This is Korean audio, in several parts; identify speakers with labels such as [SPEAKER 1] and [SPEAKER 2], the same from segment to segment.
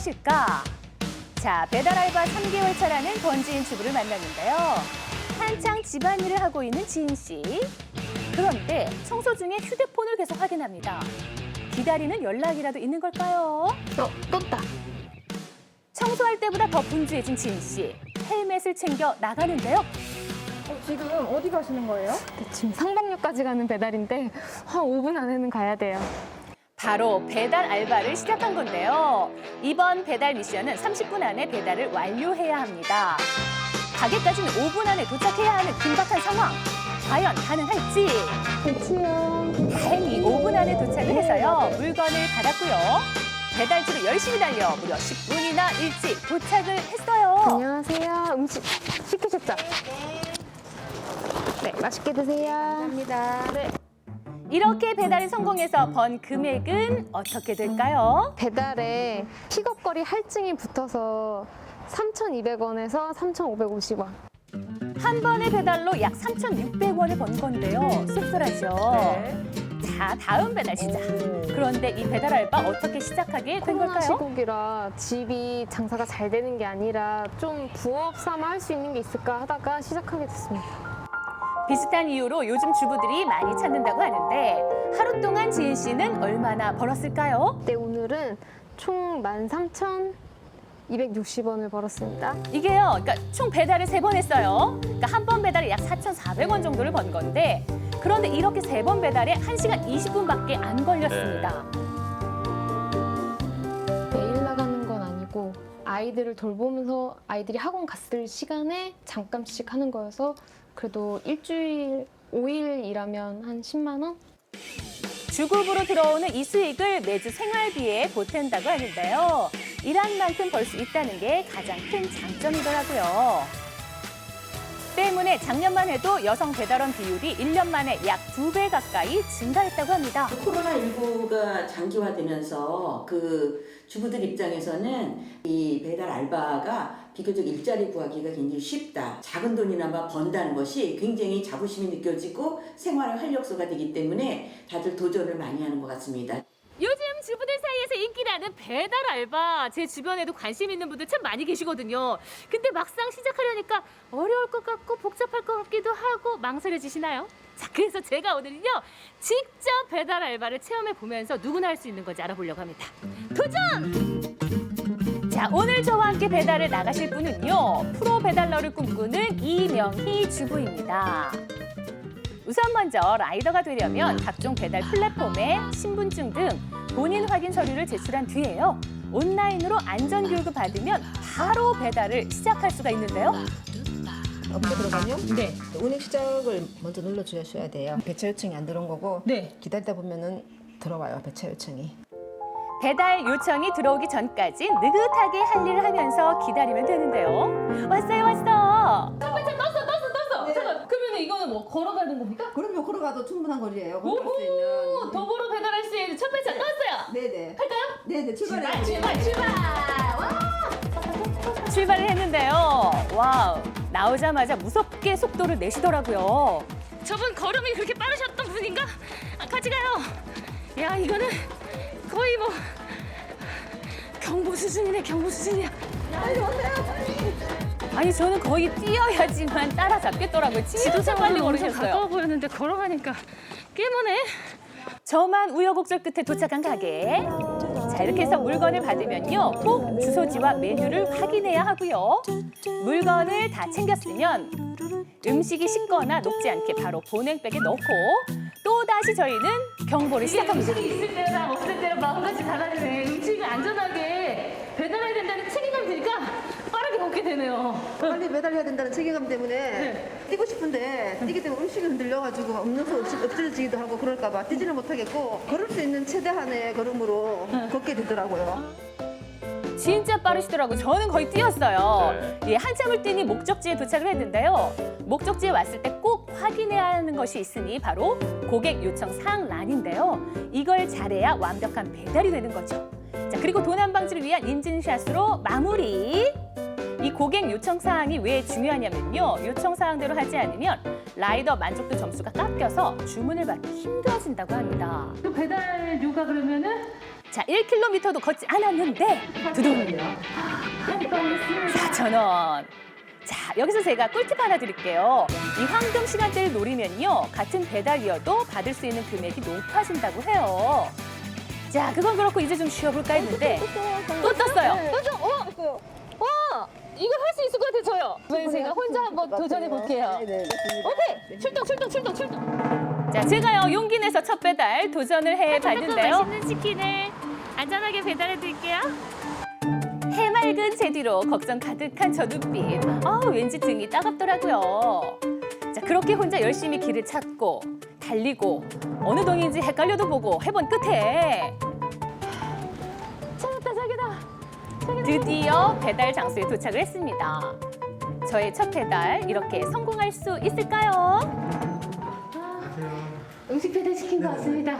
[SPEAKER 1] 무엇일까? 자, 배달 알바 3개월 차라는 권지인 주부를 만났는데요. 한창 집안일을 하고 있는 지인 씨. 그런데 청소 중에 휴대폰을 계속 확인합니다. 기다리는 연락이라도 있는 걸까요?
[SPEAKER 2] 어, 떴다.
[SPEAKER 1] 청소할 때보다 더 분주해진 지인 씨. 헬멧을 챙겨 나가는데요.
[SPEAKER 3] 지금 어디 가시는 거예요?
[SPEAKER 2] 네, 지금 상당역까지 가는 배달인데 한 5분 안에는 가야 돼요.
[SPEAKER 1] 바로 배달 알바를 시작한 건데요. 이번 배달 미션은 30분 안에 배달을 완료해야 합니다. 가게까지는 5분 안에 도착해야 하는 긴박한 상황. 과연 가능할지?
[SPEAKER 2] 그치요.
[SPEAKER 1] 다행히 5분 안에 도착을 해서요. 물건을 받았고요. 배달지로 열심히 달려 무려 10분이나 일찍 도착을 했어요.
[SPEAKER 2] 안녕하세요. 음식 시키셨죠? 네, 맛있게 드세요.
[SPEAKER 3] 감사합니다.
[SPEAKER 2] 네.
[SPEAKER 1] 이렇게 배달이 성공해서 번 금액은 어떻게 될까요?
[SPEAKER 2] 배달에 픽업거리 할증이 붙어서 3,200원에서 3,550원.
[SPEAKER 1] 한 번의 배달로 약 3,600원을 번 건데요. 씁쓸하죠? 자, 다음 배달 시작. 그런데 이 배달 알바 어떻게 시작하게 된
[SPEAKER 2] 코로나
[SPEAKER 1] 걸까요?
[SPEAKER 2] 시국이라 집이 장사가 잘 되는 게 아니라 좀 부업 삼아 할 수 있는 게 있을까 하다가 시작하게 됐습니다.
[SPEAKER 1] 비슷한 이유로 요즘 주부들이 많이 찾는다고 하는데 하루 동안 지인 씨는 얼마나 벌었을까요?
[SPEAKER 2] 네, 오늘은 총 13,260원을 벌었습니다.
[SPEAKER 1] 이게요, 그러니까 총 배달을 세 번 했어요. 그러니까 한 번 배달에 약 4,400원 정도를 번 건데 그런데 이렇게 세 번 배달에 1시간 20분밖에 안 걸렸습니다.
[SPEAKER 2] 매일 나가는 건 아니고 아이들을 돌보면서 아이들이 학원 갔을 시간에 잠깐씩 하는 거여서 그래도 일주일 5일 일하면 한 10만 원?
[SPEAKER 1] 주급으로 들어오는 이 수익을 매주 생활비에 보탠다고 하는데요. 일한 만큼 벌 수 있다는 게 가장 큰 장점이더라고요. 때문에 작년만 해도 여성 배달원 비율이 1년 만에 약두배 가까이 증가했다고 합니다.
[SPEAKER 4] 코로나19가 장기화되면서 그 주부들 입장에서는 이 배달 알바가 비교적 일자리 구하기가 굉장히 쉽다. 작은 돈이나마 번다는 것이 굉장히 자부심이 느껴지고 생활의 활력소가 되기 때문에 다들 도전을 많이 하는 것 같습니다.
[SPEAKER 1] 주부들 사이에서 인기라는 배달 알바 제 주변에도 관심 있는 분들 참 많이 계시거든요. 근데 막상 시작하려니까 어려울 것 같고 복잡할 것 같기도 하고 망설여지시나요? 자, 그래서 제가 오늘은요 직접 배달 알바를 체험해 보면서 누구나 할 수 있는 건지 알아보려고 합니다. 도전! 자, 오늘 저와 함께 배달을 나가실 분은요 프로 배달러를 꿈꾸는 이명희 주부입니다. 우선 먼저 라이더가 되려면 각종 배달 플랫폼에 신분증 등 본인 확인 서류를 제출한 뒤에요. 온라인으로 안전 교육을 받으면 바로 배달을 시작할 수가 있는데요.
[SPEAKER 5] 어떻게 들어가요? 네. 운행 시작을 먼저 눌러 주셔야 돼요. 배차 요청이 안 들어온 거고
[SPEAKER 1] 네.
[SPEAKER 5] 기다리다 보면은 들어와요. 배차 요청이.
[SPEAKER 1] 배달 요청이 들어오기 전까지 느긋하게 할 일을 하면서 기다리면 되는데요. 왔어요, 왔어. 걸어
[SPEAKER 5] 가도 충분한 거리예요.
[SPEAKER 1] 오호, 도보로 배달할 수 있는 첫 번째 떴어요.
[SPEAKER 5] 네네.
[SPEAKER 1] 할까요?
[SPEAKER 5] 네네. 출발해.
[SPEAKER 1] 출발, 출발! 와! 출발을 했는데요. 와우. 나오자마자 무섭게 속도를 내시더라고요. 저분 걸음이 그렇게 빠르셨던 분인가? 아, 같이 가요. 야, 이거는 거의 뭐 경보 수준이네, 경보 수준이야. 아니 저는 거의 뛰어야지만 따라잡겠더라고요. 진짜 빨리 걸으셨어요. 가까워 보였는데 걸어가니까 꽤 머네. 저만 우여곡절 끝에 도착한 가게. 자 이렇게 해서 물건을 받으면요 꼭 주소지와 메뉴를 확인해야 하고요. 물건을 다 챙겼으면 음식이 식거나 녹지 않게 바로 보냉백에 넣고 또 다시 저희는 경보를 시작합니다. 음식이 있을 때랑 없을 때랑 마음같이 달라지네. 음식을 안전하게 배달해야 된다는 책임감 드니까 빠르게 먹게 되네요.
[SPEAKER 6] 빨리 배달해야 된다는 책임감 때문에 뛰고 싶은데 뛰기 때문에 음식이 흔들려가지고 음료수 없- 없어지기도 하고 그럴까봐 뛰지는 못하겠고 걸을 수 있는 최대한의 걸음으로 걷게 되더라고요.
[SPEAKER 1] 진짜 빠르시더라고요. 저는 거의 뛰었어요. 예, 한참을 뛰니 목적지에 도착을 했는데요. 목적지에 왔을 때 꼭 확인해야 하는 것이 있으니 바로 고객 요청 사항 란인데요. 이걸 잘해야 완벽한 배달이 되는 거죠. 자, 그리고 도난 방지를 위한 인증샷으로 마무리. 이 고객 요청 사항이 왜 중요하냐면요. 요청 사항대로 하지 않으면 라이더 만족도 점수가 깎여서 주문을 받기 힘들어진다고 합니다.
[SPEAKER 7] 그 배달료가 그러면은
[SPEAKER 1] 자, 1km도 걷지 않았는데 두둥 4,000원. 자, 여기서 제가 꿀팁 하나 드릴게요. 이 황금 시간대를 노리면요. 같은 배달이어도 받을 수 있는 금액이 높아진다고 해요. 자, 그건 그렇고 이제 좀 쉬어볼까 했는데 또 떴어요. 와, 이거 할 수 있을 것 같아요, 저요. 네, 제가 혼자 한번 도전해 볼게요. 오케이, 출동, 출동, 출동, 출동. 자, 제가요 용기 내서 첫 배달 도전을 해 봤는데요.
[SPEAKER 7] 맛있는 치킨을 안전하게 배달해 드릴게요.
[SPEAKER 1] 해맑은 제 뒤로 걱정 가득한 저 눈빛. 아, 왠지 등이 따갑더라고요. 자, 그렇게 혼자 열심히 길을 찾고 달리고 어느 동인지 헷갈려도 보고 해본 끝에 드디어 배달 장소에 도착을 했습니다. 저의 첫 배달 이렇게 성공할 수 있을까요?
[SPEAKER 7] 음식 배달 시킨 것 같습니다.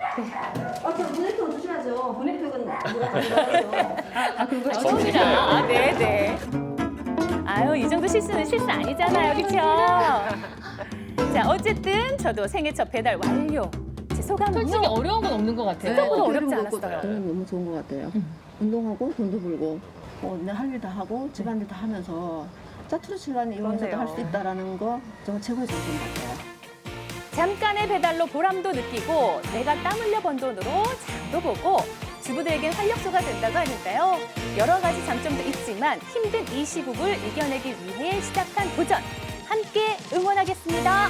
[SPEAKER 6] 아, 저 문해표 조심하죠. 문해표는 누가 가져가요.
[SPEAKER 1] 아, 처음이라. 아, 네, 네. 아유, 이 정도 실수는 실수 아니잖아요, 그렇죠? 자, 어쨌든 저도 생애 첫 배달 완료. 제 소감은요?
[SPEAKER 7] 솔직히 어려운 건 없는 것 같아요.
[SPEAKER 1] 생각보다 어렵지 않았어요.
[SPEAKER 8] 저는 너무 좋은 것 같아요. 운동하고 돈도 벌고 뭐 내 할 일 다 하고 집안일 다 하면서 짜투리 시간 이용해서도 할 수 있다라는 거 정말 최고의 장점 같아요.
[SPEAKER 1] 잠깐의 배달로 보람도 느끼고 내가 땀 흘려 번 돈으로 장도 보고 주부들에겐 활력소가 된다고 하는데요. 여러 가지 장점도 있지만 힘든 이 시국을 이겨내기 위해 시작한 도전 함께 응원하겠습니다.